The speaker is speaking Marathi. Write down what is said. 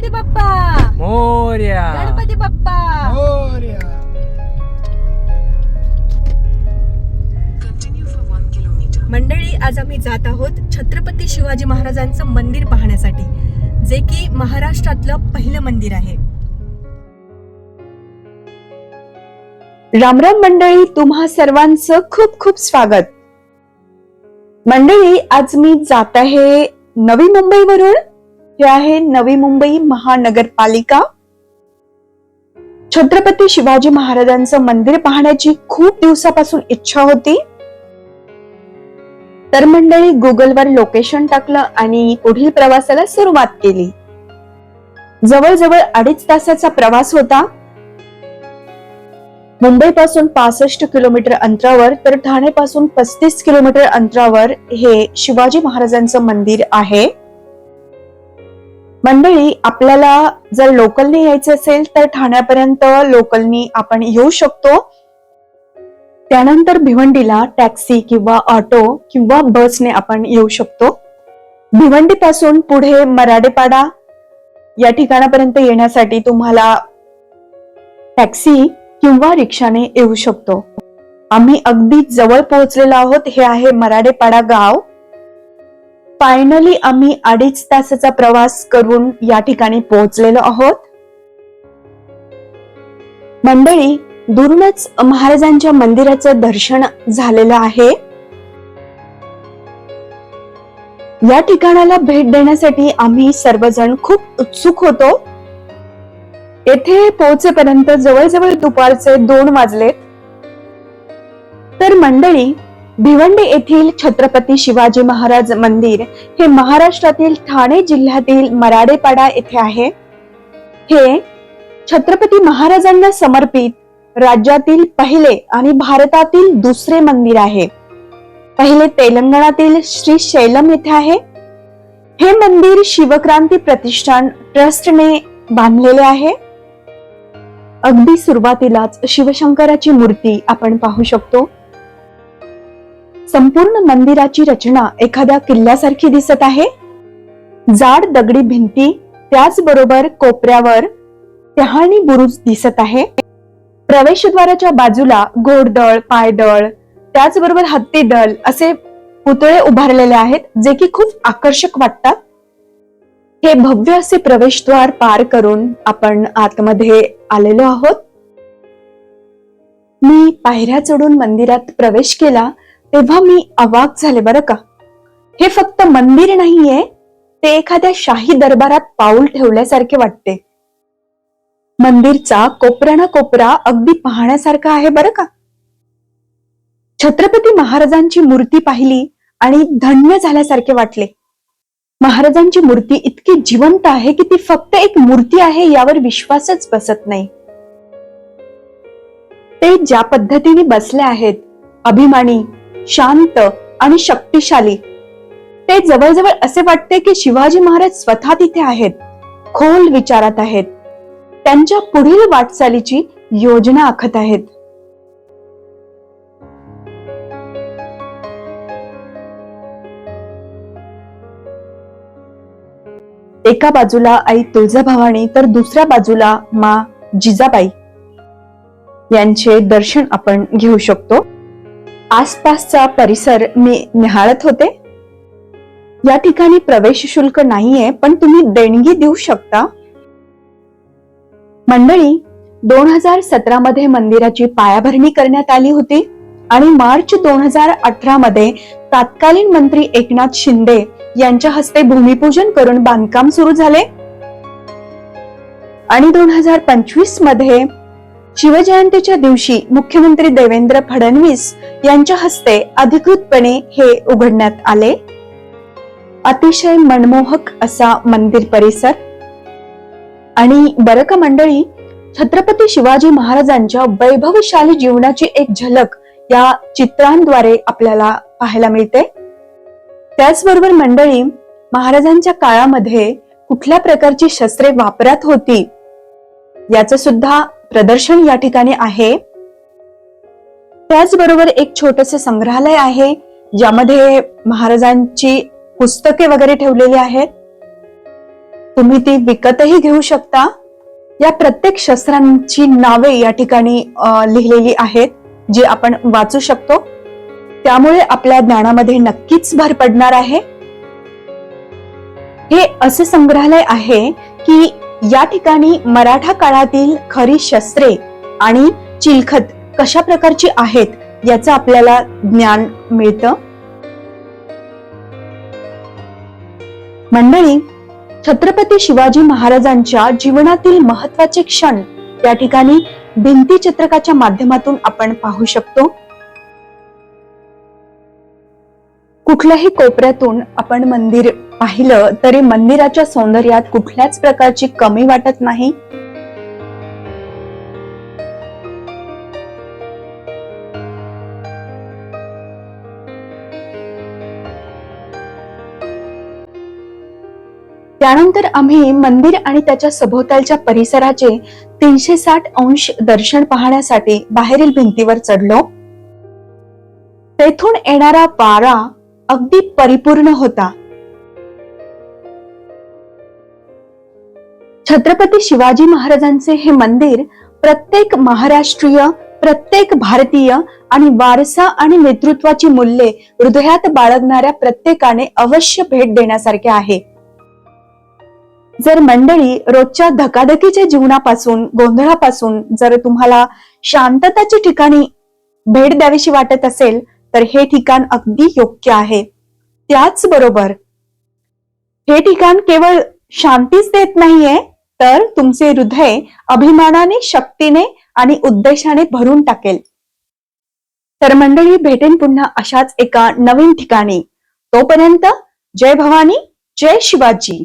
गणपती बाप्पा. मोर्या. गणपती बाप्पा. kilometer. मंडळी आज आम्ही जात आहोत छत्रपती शिवाजी महाराजांचं मंदिर पाहण्यासाठी जे की महाराष्ट्रातलं पहिलं मंदिर आहे. रामराम मंडळी तुम्हा सर्वांचं खूप खूप स्वागत. मंडळी आज मी जात आहे नवी मुंबईवरून. हे आहे नवी मुंबई महानगरपालिका. छत्रपती शिवाजी महाराजांचं मंदिर पाहण्याची खूप दिवसापासून इच्छा होती. तर मंडळी गुगलवर लोकेशन टाकलं आणि पुढील प्रवासाला सुरुवात केली. जवळजवळ अडीच तासाचा प्रवास होता. मुंबईपासून पासष्ट किलोमीटर अंतरावर तर ठाणेपासून पस्तीस किलोमीटर अंतरावर हे शिवाजी महाराजांचं मंदिर आहे. मंडळी आपल्याला जर लोकलने यायचं असेल तर ठाण्यापर्यंत लोकलनी आपण येऊ शकतो. त्यानंतर भिवंडीला टॅक्सी किंवा ऑटो किंवा बसने आपण येऊ शकतो. भिवंडी पासून पुढे मराडेपाडा या ठिकाणापर्यंत येण्यासाठी तुम्हाला टॅक्सी किंवा रिक्षाने येऊ शकतो. आम्ही अगदी जवळ पोहोचलेलो आहोत. हे आहे मराडेपाडा गाव. फायनली आम्ही अडीच तासाचा प्रवास करून या ठिकाणी पोहोचलेलो आहोत. मंडळी दुरूनच महाराजांच्या मंदिराचं दर्शन झालेलं आहे. या ठिकाणाला भेट देण्यासाठी आम्ही सर्वजण खूप उत्सुक होतो. येथे पोहोचेपर्यंत जवळजवळ दुपारचे दोन वाजलेत. तर मंडळी भिवंडी येथील छत्रपती शिवाजी महाराज मंदिर हे महाराष्ट्रातील ठाणे जिल्ह्यातील मराडेपाडा येथे आहे. हे छत्रपती महाराजांना समर्पित राज्यातील पहिले आणि भारतातील दुसरे मंदिर आहे. पहिले तेलंगणातील श्री शैलम येथे आहे. हे मंदिर शिवक्रांती प्रतिष्ठान ट्रस्टने बांधलेले आहे. अगदी सुरुवातीलाच शिवशंकराची मूर्ती आपण पाहू शकतो. संपूर्ण मंदिराची रचना एखाद्या किल्ल्यासारखी दिसत आहे. जाड दगडी भिंती त्याचबरोबर कोपऱ्यावर टहाणी बुरुज दिसत आहे. प्रवेशद्वाराच्या बाजूला घोडदळ पायदळ त्याचबरोबर हत्तीदळ असे पुतळे उभारलेले आहेत जे की खूप आकर्षक वाटतात. हे भव्य असे प्रवेशद्वार पार करून आपण आतमध्ये आलेलो आहोत. मी पायऱ्या चढून मंदिरात प्रवेश केला तेव्हा मी अवाक झाले बरं का? हे फक्त मंदिर नाहीये ते एखाद्या शाही दरबारात पाऊल ठेवल्यासारखे वाटते. मंदिरचा कोपरा ना कोपरा अगदी पाहण्यासारखा आहे बरं का? छत्रपती महाराजांची मूर्ती पाहिली आणि धन्य झाल्यासारखे वाटले. महाराजांची मूर्ती इतकी जिवंत आहे की ती फक्त एक मूर्ती आहे यावर विश्वासच बसत नाही. ते ज्या पद्धतीने बसले आहेत अभिमानी शांत आणि शक्तिशाली. ते जवळजवळ असे वाटते की शिवाजी महाराज स्वतः तिथे आहेत खोल विचारात आहेत. त्यांच्या पुढील वाटचालीची योजना आखत आहेत. एका बाजूला आई तुळजाभवानी तर दुसऱ्या बाजूला मा जिजाबाई. यांचे दर्शन आपण घेऊ शकतो. आसपासचा परिसर मी निहाळत होते. या ठिकाणी प्रवेश शुल्क नाहीये पण तुम्ही देणगी देऊ शकता. मंडळी दोन हजार सतरा मध्ये मंदिराची पायाभरणी करण्यात आली होती आणि मार्च दोन हजार अठरा मध्ये तत्कालीन मंत्री एकनाथ शिंदे यांच्या हस्ते भूमिपूजन करून बांधकाम सुरू झाले. आणि दोन हजार पंचवीसमध्ये शिवजयंतीच्या दिवशी मुख्यमंत्री देवेंद्र फडणवीस यांच्या हस्ते अधिकृतपणे हे उघडण्यात आले? अतिशय मनमोहक असा मंदिर परिसर. आणि बरक मंडळी छत्रपती शिवाजी महाराजांच्या वैभवशाली जीवनाची एक झलक या चित्रांद्वारे आपल्याला पाहायला मिळते. त्याचबरोबर मंडळी महाराजांच्या काळामध्ये कुठल्या प्रकारची शस्त्रे वापरात होती? याचं सुद्धा प्रदर्शन या ठिकाणी आहे. त्याचबरोबर एक छोटस संग्रहालय आहे ज्यामध्ये महाराजांची पुस्तके वगैरे ठेवलेली आहेत. तुम्ही ती विकतही घेऊ शकता. या प्रत्येक शस्त्रांची नावे या ठिकाणी लिहिलेली आहेत जी आपण वाचू शकतो. त्यामुळे आपल्या ज्ञानामध्ये नक्कीच भर पडणार आहे. हे असे संग्रहालय आहे की या ठिकाणी मराठा काळातील खरी शस्त्रे आणि चिलखत कशा प्रकारची आहेत याचं आपल्याला ज्ञान मिळतं? मंडळी छत्रपती शिवाजी महाराजांच्या जीवनातील महत्त्वाचे क्षण या ठिकाणी भिंती चित्रकाच्या माध्यमातून आपण पाहू शकतो. कुठल्याही कोपऱ्यातून आपण मंदिर पाहिलं तरी मंदिराच्या सौंदर्यात कुठल्याच प्रकारची कमी वाटत नाही. त्यानंतर आम्ही मंदिर आणि त्याच्या सभोवतालच्या परिसराचे तीनशे साठ अंश दर्शन पाहण्यासाठी बाहेरील भिंतीवर चढलो. तेथून येणारा वारा अगदी परिपूर्ण होता. छत्रपती शिवाजी महाराजांचे हे मंदिर प्रत्येक महाराष्ट्रीय प्रत्येक भारतीय आणि वारसा आणि नेतृत्वाची मूल्ये हृदयात बाळगणाऱ्या प्रत्येकाने अवश्य भेट देण्यासारखे आहे. जर मंडळी रोजच्या धकाधकीच्या जीवनापासून गोंधळापासून जर तुम्हाला शांतताची ठिकाणी भेट द्यावीशी वाटत असेल तर हे ठिकाण अगदी योग्य आहे. त्याचबरोबर हे ठिकाण केवळ शांतीच देत नाहीये तर तुमचे हृदय अभिमानाने शक्तीने आणि उद्देशाने भरून टाकेल. तर मंडळी भेटेन पुन्हा अशाच एका नवीन ठिकाणी. तोपर्यंत जय भवानी जय शिवाजी.